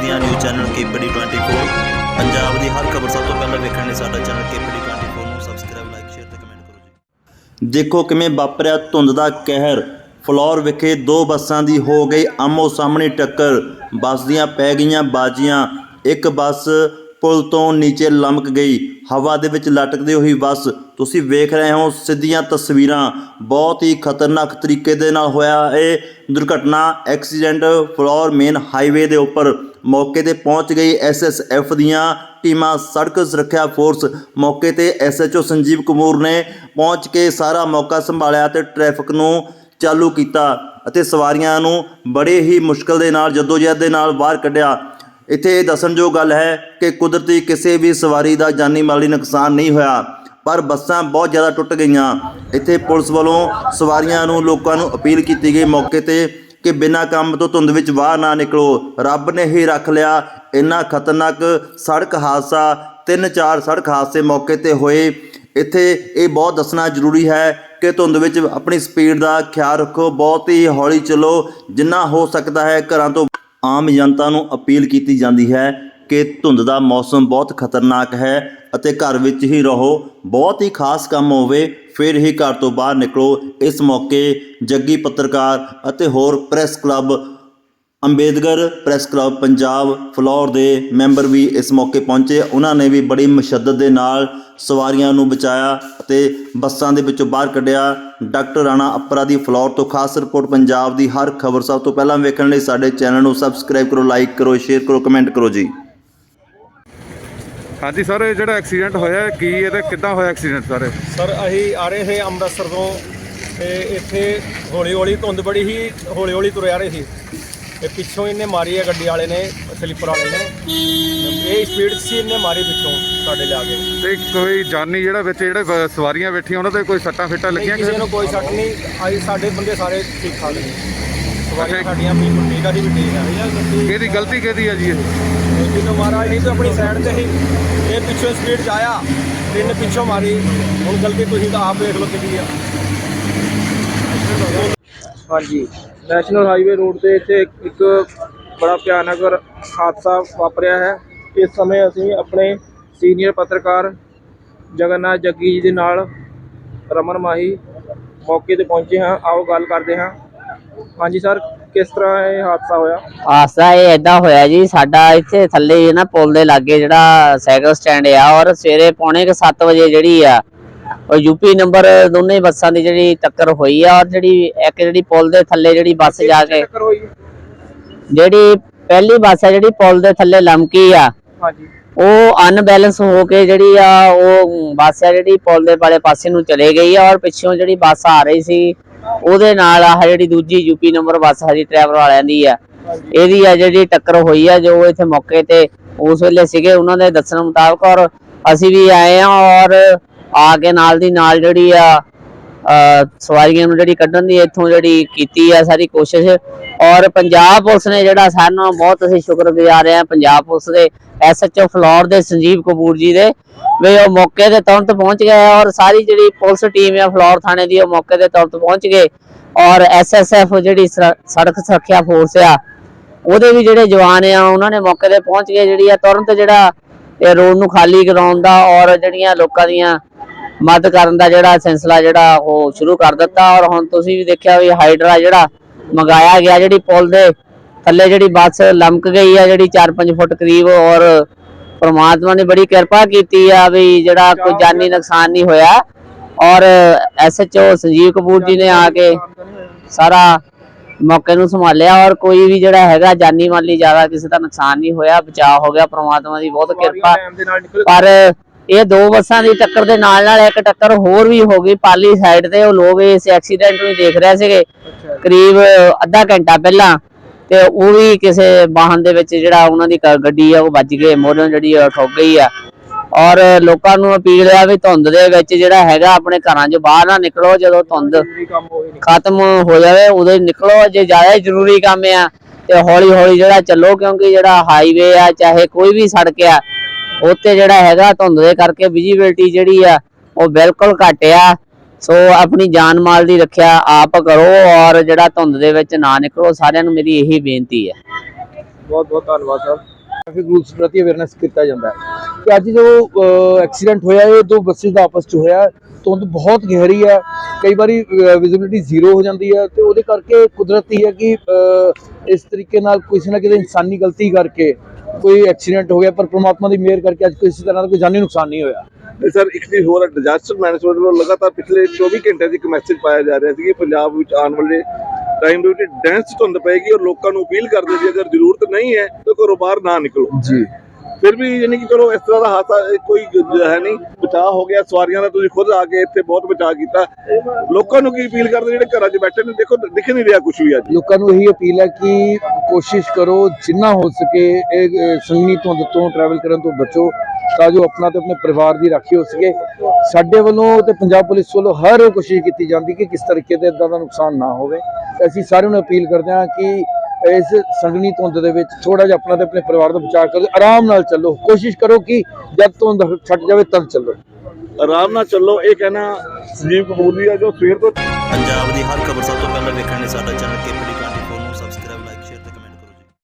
ਪੰਜਾਬ ਦੀਆਂ news channel KPD 24 Punjab ਦੀ ਹਰ ਖਬਰ ਸਭ ਤੋਂ ਪਹਿਲਾਂ ਵੇਖਣ ਲਈ ਸਾਡਾ ਚੈਨਲ ਕੇਪੀਡੀ 24 ਨੂੰ ਸਬਸਕ੍ਰਾਈਬ ਲਾਈਕ ਸ਼ੇਅਰ ਤੇ ਕਮੈਂਟ ਕਰੋ ਜੀ। ਦੇਖੋ ਕਿਵੇਂ ਵਾਪਰਿਆ ਧੁੰਦ ਦਾ ਕਹਿਰ। ਫਲੋਰ ਵਿਖੇ ਦੋ ਬੱਸਾਂ ਦੀ ਹੋ ਗਈ ਆਮੋ ਸਾਹਮਣੇ ਟੱਕਰ। ਬੱਸ ਦੀਆਂ ਪੈ ਗਈਆਂ ਬਾਜੀਆਂ। ਇੱਕ ਬੱਸ ਪੁਲ ਤੋਂ ਨੀਚੇ ਲਮਕ ਗਈ। ਹਵਾ ਦੇ ਵਿੱਚ ਲਟਕਦੀ ਹੋਈ ਬੱਸ। ਤੁਸੀਂ ਵੇਖ ਰਹੇ ਹੋ ਸਿੱਧੀਆਂ ਤਸਵੀਰਾਂ। ਬਹੁਤ ਹੀ ਖਤਰਨਾਕ ਤਰੀਕੇ ਦੇ ਨਾਲ ਹੋਇਆ ਇਹ ਦੁਰਘਟਨਾ। ਐਕਸੀਡੈਂਟ ਫਲੋਰ ਮੇਨ ਹਾਈਵੇ ਦੇ ਉੱਪਰ ਮੌਕੇ ਤੇ ਪਹੁੰਚ ਗਈ। ਐਸਐਸਐਫ ਦੀਆਂ ਟੀਮਾਂ ਸੜਕ ਸੁਰੱਖਿਆ ਫੋਰਸ ਮੌਕੇ ਤੇ ਐਸਐਚਓ ਸੰਜੀਵ ਕਮੂਰ ਨੇ ਪਹੁੰਚ ਕੇ ਸਾਰਾ ਮੌਕਾ ਸੰਭਾਲਿਆ ਤੇ ਟ੍ਰੈਫਿਕ ਨੂੰ ਚਾਲੂ ਕੀਤਾ ਅਤੇ ਸਵਾਰੀਆਂ ਨੂੰ ਬੜੇ ਹੀ ਮੁਸ਼ਕਲ ਦੇ ਨਾਲ, ਜਦੋਜਹਿਦ ਦੇ ਨਾਲ ਬਾਹਰ ਕੱਢਿਆ। ਇੱਥੇ ਇਹ ਦੱਸਣਯੋਗ ਗੱਲ ਹੈ ਕਿ ਕੁਦਰਤੀ ਕਿਸੇ ਵੀ ਸਵਾਰੀ ਦਾ ਜਾਨੀ ਮਾਲੀ ਨੁਕਸਾਨ ਨਹੀਂ ਹੋਇਆ, ਪਰ ਬੱਸਾਂ ਬਹੁਤ ਜ਼ਿਆਦਾ ਟੁੱਟ ਗਈਆਂ। ਇੱਥੇ ਪੁਲਿਸ ਵੱਲੋਂ ਸਵਾਰੀਆਂ ਨੂੰ ਲੋਕਾਂ ਨੂੰ ਅਪੀਲ ਕੀਤੀ ਗਈ ਮੌਕੇ ਤੇ ਕਿ ਬਿਨਾਂ ਕੰਮ ਤੋਂ ਧੁੰਦ ਵਿੱਚ ਬਾਹਰ ਨਾ ਨਿਕਲੋ। ਰੱਬ ਨੇ ਹੀ ਰੱਖ ਲਿਆ ਇੰਨਾ ਖਤਰਨਾਕ ਸੜਕ ਹਾਦਸਾ ਤਿੰਨ ਚਾਰ ਸੜਕ ਹਾਦਸੇ ਮੌਕੇ ਤੇ ਹੋਏ। ਇੱਥੇ ਇਹ ਬਹੁਤ ਦੱਸਣਾ ਜ਼ਰੂਰੀ ਹੈ ਕਿ ਧੁੰਦ ਵਿੱਚ ਆਪਣੀ ਸਪੀਡ ਦਾ ਖਿਆਲ ਰੱਖੋ, ਬਹੁਤ ਹੀ ਹੌਲੀ ਚਲੋ। ਜਿੰਨਾ ਹੋ ਸਕਦਾ ਹੈ ਘਰਾਂ ਤੋਂ ਆਮ ਜਨਤਾ ਨੂੰ ਅਪੀਲ ਕੀਤੀ ਜਾਂਦੀ ਹੈ ਕਿ ਧੁੰਦ ਦਾ ਮੌਸਮ ਬਹੁਤ ਖਤਰਨਾਕ ਹੈ ਅਤੇ ਘਰ ਵਿੱਚ ਹੀ ਰਹੋ, ਬਹੁਤ ਹੀ ਖਾਸ ਕੰਮ ਹੋਵੇ, ਫਿਰ ਹੀ ਘਰ ਤੋਂ ਬਾਹਰ ਨਿਕਲੋ। ਇਸ ਮੌਕੇ ਜੱਗੀ ਪੱਤਰਕਾਰ ਅਤੇ ਹੋਰ press club Ambedkar press club Punjab Phillaur ਦੇ ਮੈਂਬਰ ਵੀ ਇਸ ਮੌਕੇ ਪਹੁੰਚੇ। ਉਹਨਾਂ ਨੇ ਵੀ ਬੜੀ ਮਸ਼ੱਦਤ ਦੇ ਨਾਲ ਸਵਾਰੀਆਂ ਨੂੰ ਬਚਾਇਆ ਅਤੇ ਬੱਸਾਂ ਦੇ ਵਿੱਚੋਂ ਬਾਹਰ ਕੱਢਿਆ। ਡਾਕਟਰ ਰਾਣਾ ਅਪਰਾ ਦੀ ਫਲੋਰ ਤੋਂ ਖਾਸ ਰਿਪੋਰਟ ਪੰਜਾਬ ਦੀ ਹਰ ਖਬਰ। ਸਭ ਤੋਂ ਪਹਿਲਾਂ ਵੇਖਣ ਲਈ ਸਾਡੇ ਚੈਨਲ ਨੂੰ ਸਬਸਕ੍ਰਾਈਬ ਕਰੋ ਲਾਈਕ ਕਰੋ ਸ਼ੇਅਰ ਕਰੋ ਕਮੈਂਟ ਕਰੋ ਜੀ। ਹਾਂਜੀ ਸਰ ਇਹ ਜਿਹੜਾ ਐਕਸੀਡੈਂਟ ਹੋਇਆ ਇਹ ਕੀ ਇਹਦਾ ਕਿੱਦਾਂ ਹੋਇਆ ਐਕਸੀਡੈਂਟ ਸਰ? ਸਰ ਅਸੀਂ ਆ ਰਹੇ ਸੀ ਅੰਮ੍ਰਿਤਸਰ ਤੋਂ ਤੇ ਇੱਥੇ ਹੌਲੀ ਹੌਲੀ ਧੁੰਦ ਬੜੀ ਹੀ ਹੌਲੀ ਹੌਲੀ ਤੁਰੇ ਆ ਰਹੇ ਸੀ। ਤੇ ਪਿੱਛੋਂ ਇਹਨੇ ਮਾਰੀ ਹੈ ਗੱਡੀ ਵਾਲੇ ਨੇ ਸਲੀਪਰ ਵਾਲੇ ਨੇ। ਇਹ ਸਪੀਡ ਸੀ ਇਹਨੇ ਮਾਰੀ ਪਿੱਛੋਂ ਸਾਡੇ ਲਿਆ ਕੇ। ਤੇ ਕੋਈ ਜਾਨੀ ਜਿਹੜਾ ਵਿੱਚ ਜਿਹੜੇ ਸਵਾਰੀਆਂ ਬੈਠੀਆਂ ਉਹਨਾਂ ਤੇ ਕੋਈ ਸੱਟਾਂ ਫਿੱਟਾਂ ਲੱਗੀਆਂ ਕਿਸੇ ਨੂੰ ਕੋਈ ਸੱਟ ਨਹੀਂ। ਅਸੀਂ ਸਾਡੇ ਬੰਦੇ ਸਾਰੇ ਠੀਕ ਠਾਕ ਨੇ। ਸਵਾਰੀਆਂ ਸਾਡੀਆਂ ਬਿਲਕੁਲ ਠੀਕ ਆ ਦੀ ਵੀ ਠੀਕ ਆ। ਕਿਹਦੀ ਗਲਤੀ ਕਿਹਦੀ ਹੈ ਜੀ ਇਹ? ਇਹ ਜਦੋਂ ਮਹਾਰਾਜ ਨਹੀਂ ਤਾਂ ਆਪਣੀ ਸਾਈਡ ਤੇ ਹੀ ਇਹ ਪਿੱਛੋਂ ਸਪੀਡ 'ਚ ਆਇਆ ਤੇ ਇਹਨੇ ਪਿੱਛੋਂ ਮਾਰੀ। ਹੁਣ ਗਲਤੀ ਤੁਸੀਂ ਤਾਂ ਆਪ ਦੇਖ ਲਓ ਕਿਹਦੀ ਆ। ਹਾਂਜੀ। ਨੈਸ਼ਨਲ ਹਾਈਵੇ ਰੋਡ ਤੇ ਇੱਥੇ ਇੱਕ- ਬੜਾ ਭਿਆਨਕ ਹਾਦਸਾ ਵਾਪਰਿਆ ਹੈ। ਇਸ ਸਮੇਂ ਅਸੀਂ ਆਪਣੇ ਸੀਨੀਅਰ ਪੱਤਰਕਾਰ ਜਗਨਨਾਥ ਜੱਗੀ ਜੀ ਦੇ ਨਾਲ ਰਮਨ ਮਾਹੀ ਮੌਕੇ ਤੇ ਪਹੁੰਚੇ ਹਾਂ। ਆਓ ਗੱਲ ਕਰਦੇ ਹਾਂ। ਹਾਂਜੀ ਸਰ, ਕਿਸ ਤਰ੍ਹਾਂ ਇਹ ਹਾਦਸਾ ਹੋਇਆ? ਹਾਦਸਾ ਇਹ ਏਦਾਂ ਹੋਇਆ ਜੀ, ਸਾਡਾ ਇੱਥੇ ਥੱਲੇ ਨਾ ਪੁਲ ਦੇ ਲਾਗੇ ਜਿਹੜਾ ਸਾਈਕਲ ਸਟੈਂਡ ਆ ਔਰ ਸਵੇਰੇ ਪੌਣੇ ਕੁ 7 ਵਜੇ ਜਿਹੜੀ ਆ ਉਹ ਯੂਪੀ ਨੰਬਰ ਦੋਨੇ ਬੱਸਾਂ ਦੀ ਜਿਹੜੀ ਟੱਕਰ ਹੋਈ ਆ ਔਰ ਜਿਹੜੀ ਇੱਕ ਜਿਹੜੀ ਪੁਲ ਦੇ ਥੱਲੇ ਜਿਹੜੀ ਬੱਸ ਜਾ ਕੇ ਜਿਹੜੀ ਪਹਿਲੀ ਬੱਸ ਆ ਜਿਹੜੀ ਪੁਲ ਦੇ ਥੱਲੇ ਲਮਕੀ ਆ ਹਾਂਜੀ। ਉਹ ਅਨਬੈਲੈਂਸ ਹੋ ਕੇ ਜਿਹੜੀ ਆ ਉਹ ਬੱਸ ਆ ਜਿਹੜੀ ਪੁਲ ਦੇ ਵਾਲੇ ਪਾਸੇ ਨੂੰ ਚਲੇ ਗਈ ਆ ਔਰ ਪਿੱਛੋਂ ਜਿਹੜੀ ਬੱਸ ਆ ਰਹੀ ਸੀ ਉਹਦੇ ਨਾਲ ਆ ਜਿਹੜੀ ਦੂਜੀ ਯੂਪੀ ਨੰਬਰ ਬੱਸ ਹਰੀ ਡਰਾਈਵਰ ਵਾਲਿਆਂ ਦੀ ਆ ਇਹਦੀ ਆ ਜਿਹੜੀ ਟੱਕਰ ਹੋਈ ਆ ਜੋ ਇੱਥੇ ਮੌਕੇ ਤੇ ਉਸ ਵੇਲੇ ਸੀਗੇ ਉਹਨਾਂ ਦੇ ਦੱਸਣ ਮੁਤਾਬਕ ਔਰ ਅਸੀਂ ਵੀ ਆਏ ਆ ਔਰ ਆ ਕੇ ਨਾਲ ਦੀ ਨਾਲ ਜਿਹੜੀ ਆ ਸਵਾਰੀਆਂ ਨੂੰ ਜਿਹੜੀ ਕੱਢਣ ਦੀ ਇੱਥੋਂ ਜਿਹੜੀ ਕੀਤੀ ਆ ਸਾਰੀ ਕੋਸ਼ਿਸ਼। ਔਰ ਪੰਜਾਬ ਪੁਲਿਸ ਨੇ ਜਿਹੜਾ ਸਾਨੂੰ ਬਹੁਤ ਅਸੀਂ ਸ਼ੁਕਰਗੁਜ਼ਾਰ ਆ ਪੰਜਾਬ ਪੁਲਿਸ ਦੇ ਐਸਐਚਓ ਫਲੋਰ ਦੇ ਸੰਜੀਵ ਕਪੂਰ ਜੀ ਦੇ, ਵੀ ਉਹ ਮੌਕੇ ਤੇ ਤੁਰੰਤ ਪਹੁੰਚ ਗਏ ਔਰ ਸਾਰੀ ਜਿਹੜੀ ਪੁਲਿਸ ਟੀਮ ਆ ਫਲੋਰ ਥਾਣੇ ਦੀ ਉਹ ਮੌਕੇ ਤੇ ਤੁਰੰਤ ਪਹੁੰਚ ਗਏ। ਔਰ ਐਸਐਸਐਫ ਜਿਹੜੀ ਸਰ- ਸੜਕ ਸੁਰੱਖਿਆ ਫੋਰਸ ਆ, ਉਹਦੇ ਵੀ ਜਿਹੜੇ ਜਵਾਨ ਆ, ਉਹਨਾਂ ਨੇ ਮੌਕੇ ਤੇ ਪਹੁੰਚ ਕੇ ਜਿਹੜੀ ਆ ਤੁਰੰਤ ਜਿਹੜਾ ਰੋਡ ਨੂੰ ਖਾਲੀ ਕਰਾਉਣ ਦਾ ਔਰ ਜਿਹੜੀਆਂ ਲੋਕਾਂ ਦੀਆਂ ਮਦਦ ਕਰਨ ਦਾ ਜਿਹੜਾ ਸਿਲਸਿਲਾ ਜਿਹੜਾ ਉਹ ਸ਼ੁਰੂ ਕਰ ਦਿੱਤਾ ਔਰ ਹੁਣ ਤੁਸੀਂ ਵੀ ਦੇਖਿਆ ਵੀ ਹਾਈਡਰਾ ਜਿਹੜਾ ਮੰਗਾਇਆ ਗਿਆ ਜਿਹੜੀ ਪੁਲ ਦੇ ਥੱਲੇ ਜਿਹੜੀ ਬੱਸ ਲਮਕ ਗਈ ਆ ਜਿਹੜੀ 4-5 ਫੁੱਟ ਕਰੀਬ ਔਰ ਪ੍ਰਮਾਤਮਾ ਨੇ ਬੜੀ ਕਿਰਪਾ ਕੀਤੀ ਆ ਵੀ ਜਿਹੜਾ ਕੋਈ ਜਾਨੀ ਨੁਕਸਾਨ ਨਹੀਂ ਹੋਇਆ ਔਰ ਐਸਐਚਓ ਸੰਜੀਵ ਕਪੂਰ ਜੀ ਨੇ ਆ ਕੇ ਸਾਰਾ ਮੌਕੇ ਨੂੰ ਸੰਭਾਲਿਆ ਔਰ ਕੋਈ ਵੀ ਜਿਹੜਾ ਹੈਗਾ ਜਾਨੀ ਮਾਲੀ ਜ਼ਿਆਦਾ ਕਿਸੇ ਦਾ ਨੁਕਸਾਨ ਨਹੀਂ ਹੋਇਆ ਬਚਾਅ ਹੋ ਗਿਆ ਪ੍ਰਮਾਤਮਾ ਦੀ ਬਹੁਤ ਕਿਰਪਾ। ਪਰ ਇਹ ਦੋ ਬੱਸਾਂ ਦੀ ਟੱਕਰ ਦੇ ਨਾਲ ਨਾਲ ਇੱਕ ਟੱਕਰ ਹੋਰ ਵੀ ਹੋ ਗਈ ਪਾਲੀ ਸਾਈਡ ਤੇ ਉਹ ਲੋਕ ਇਸ ਐਕਸੀਡੈਂਟ ਨੂੰ ਦੇਖ ਰਹੇ ਸੀਗੇ। ਕਰੀਬ ਅੱਧਾ ਘੰਟਾ ਪਹਿਲਾਂ ਤੇ ਉਹ ਵੀ ਕਿਸੇ ਵਾਹਨ ਦੇ ਵਿੱਚ ਜਿਹੜਾ ਉਹਨਾਂ ਦੀ ਗੱਡੀ ਆ ਉਹ ਵੱਜ ਕੇ ਮੋਢੋਂ ਜਿਹੜੀ ਠੁੱਕ ਗਈ ਆ। ਔਰ ਲੋਕਾਂ ਨੂੰ ਅਪੀਲ ਆ ਵੀ ਧੁੰਦ ਦੇ ਵਿੱਚ ਜਿਹੜਾ ਹੈਗਾ ਆਪਣੇ ਘਰਾਂ 'ਚ ਬਾਹਰ ਨਾ ਨਿਕਲੋ ਜਦੋਂ ਧੁੰਦ ਖਤਮ ਹੋ ਜਾਵੇ ਉਦੋਂ ਹੀ ਨਿਕਲੋ। ਜੇ ਜ਼ਿਆਦਾ ਜ਼ਰੂਰੀ ਕੰਮ ਆ ਤੇ ਹੌਲੀ ਹੌਲੀ ਜਿਹੜਾ ਚੱਲੋ ਕਿਉਂਕਿ ਜਿਹੜਾ ਹਾਈਵੇ ਆ ਚਾਹੇ ਕੋਈ ਵੀ ਸੜਕ ਆ ਉੱਤੇ ਜਿਹੜਾ ਹੈਗਾ ਧੁੰਦ ਦੇ ਕਰਕੇ ਵਿਜ਼ਿਬਿਲਟੀ ਜਿਹੜੀ ਆ ਉਹ ਬਿਲਕੁਲ ਘੱਟ ਆ। ਸੋ ਆਪਣੀ ਜਾਨ ਮਾਲ ਦੀ ਰੱਖਿਆ ਆਪ ਕਰੋ ਔਰ ਜਿਹੜਾ ਧੁੰਦ ਦੇ ਵਿੱਚ ਨਾ ਨਿਕਲੋ ਸਾਰਿਆਂ ਨੂੰ ਮੇਰੀ ਇਹੀ ਬੇਨਤੀ ਹੈ ਬਹੁਤ ਬਹੁਤ ਧੰਨਵਾਦ ਸਰ। ਟ੍ਰੈਫਿਕ ਰੂਲਸ ਪ੍ਰਤੀ ਅਵੇਅਰਨੈਸ ਕੀਤਾ ਜਾਂਦਾ ਹੈ। ਕਿ ਅੱਜ ਜੋ ਐਕਸੀਡੈਂਟ ਹੋਇਆ ਇਹ ਦੋ ਬੱਸਿਸ ਦਾ ਆਪਸ ਚ ਹੋਇਆ। ਧੁੰਦ ਬਹੁਤ ਗਹਿਰੀ ਹੈ ਕਈ ਵਾਰੀ ਵਿਜ਼ਿਬਿਲਿਟੀ ਜ਼ੀਰੋ ਹੋ ਜਾਂਦੀ ਹੈ ਤੇ ਉਹਦੇ ਕਰਕੇ ਕੁਦਰਤੀ ਹੈ ਕਿ ਇਸ ਤਰੀਕੇ ਨਾਲ ਕਿਸੇ ਨਾ ਕਿਸੇ ਇਨਸਾਨੀ ਗਲਤੀ ਕਰਕੇ ਕੋਈ ਐਕਸੀਡੈਂਟ ਹੋ ਗਿਆ ਪਰ ਪ੍ਰਮਾਤਮਾ ਦੀ ਮਿਹਰ ਕਰਕੇ ਅੱਜ ਕਿਸੇ ਤਰ੍ਹਾਂ ਦਾ ਕੋਈ ਜਾਨੀ ਨੁਕਸਾਨ ਨਹੀਂ ਹੋਇਆ। ਸਰ ਇੱਕ ਚੀਜ਼ ਹੋਰ ਡਿਜ਼ਾਸਟਰ ਮੈਨੇਜਮੈਂਟ ਵੱਲੋਂ ਲਗਾਤਾਰ ਪਿਛਲੇ 24 ਘੰਟੇ ਦੀ ਇੱਕ ਮੈਸੇਜ ਪਾਇਆ ਜਾ ਰਿਹਾ ਸੀ ਕਿ ਪੰਜਾਬ ਵਿੱਚ ਆਉਣ ਵਾਲੇ ਟਾਈਮ ਦੇ ਵਿੱਚ ਡੈਂਸ ਧੁੰਦ ਪਏਗੀ ਔਰ ਲੋਕਾਂ ਨੂੰ ਅਪੀਲ ਕਰਦੇ ਸੀ ਅਗਰ ਜ਼ਰੂਰਤ ਨਹੀਂ ਹੈ ਤਾਂ ਘਰੋਂ ਬਾਹਰ ਨਾ ਨਿਕਲੋ। ਜੀ। ਫਿਰ ਵੀ ਯਾਨੀ ਕਿ ਚਲੋ ਇਸ ਤਰ੍ਹਾਂ ਦਾ ਹਾਦਸਾ ਕੋਈ ਹੈ ਨਹੀਂ। ਬਚਾਅ ਹੋ ਗਿਆ ਸਵਾਰੀਆਂ ਦਾ ਤੁਸੀਂ ਖੁਦ ਆ ਕੇ ਇੱਥੇ ਬਹੁਤ ਬਚਾਅ ਕੀਤਾ। ਲੋਕਾਂ ਨੂੰ ਕੀ ਅਪੀਲ ਕਰਦੇ ਜਿਹੜੇ ਘਰਾਂ 'ਚ ਬੈਠੇ ਨੇ? ਦੇਖੋ ਦਿਖ ਨਹੀਂ ਰਿਹਾ ਕੁਝ ਵੀ ਅੱਜ। ਲੋਕਾਂ ਨੂੰ ਇਹੀ ਅਪੀਲ ਹੈ ਕਿ ਕੋਸ਼ਿਸ਼ ਕਰੋ ਜਿੰਨਾ ਹੋ ਸਕੇ ਇਹ ਅ, ਸੰਗਣੀ ਤੋਂ ਟਰੈਵਲ ਕਰਨ ਤੋਂ ਬਚੋ ਤਾਂ ਜੋ ਆਪਣਾ ਤੇ ਆਪਣੇ ਪਰਿਵਾਰ ਦੀ ਰਾਖੀ ਹੋ ਸਕੇ। ਸਾਡੇ ਵੱਲੋਂ ਤੇ ਪੰਜਾਬ ਪੁਲਿਸ ਵੱਲੋਂ ਹਰ ਕੋਸ਼ਿਸ਼ ਕੀਤੀ ਜਾਂਦੀ ਕਿ ਕਿਸ ਤਰੀਕੇ ਦੇ ਇਦਾਂ ਦਾ ਨੁਕਸਾਨ ਨਾ ਹੋਵੇ। ਅਸੀਂ ਸਾਰਿਆਂ ਨੂੰ ਅਪੀਲ ਕਰਦੇ ਹਾਂ ਕਿ ਇਸ ਸੰਗਣੀ ਧੁੰਦ ਦੇ ਵਿੱਚ ਥੋੜਾ ਜਿਹਾ ਆਪਣਾ ਤੇ ਆਪਣੇ ਪਰਿਵਾਰ ਦਾ ਬਚਾਅ ਕਰੋ ਆਰਾਮ ਨਾਲ ਚੱਲੋ। ਕੋਸ਼ਿਸ਼ ਕਰੋ ਕਿ ਜਦ ਧੁੰਦ ਛੱਡ ਜਾਵੇ ਤਦ ਚੱਲੋ। ਆਰਾਮ ਨਾਲ ਚੱਲੋ ਇਹ ਕਹਿਣਾ ਸੰਜੀਵ ਕਪੂਰ ਦੀ ਹੈ ਜੋ ਸਵੇਰ ਤੋਂ ਪੰਜਾਬ ਦੀ ਹਰ ਖਬਰ ਸਭ ਤੋਂ ਪਹਿਲਾਂ ਵੇਖਣ ਲਈ ਸਾਡਾ ਚੈਨਲ 24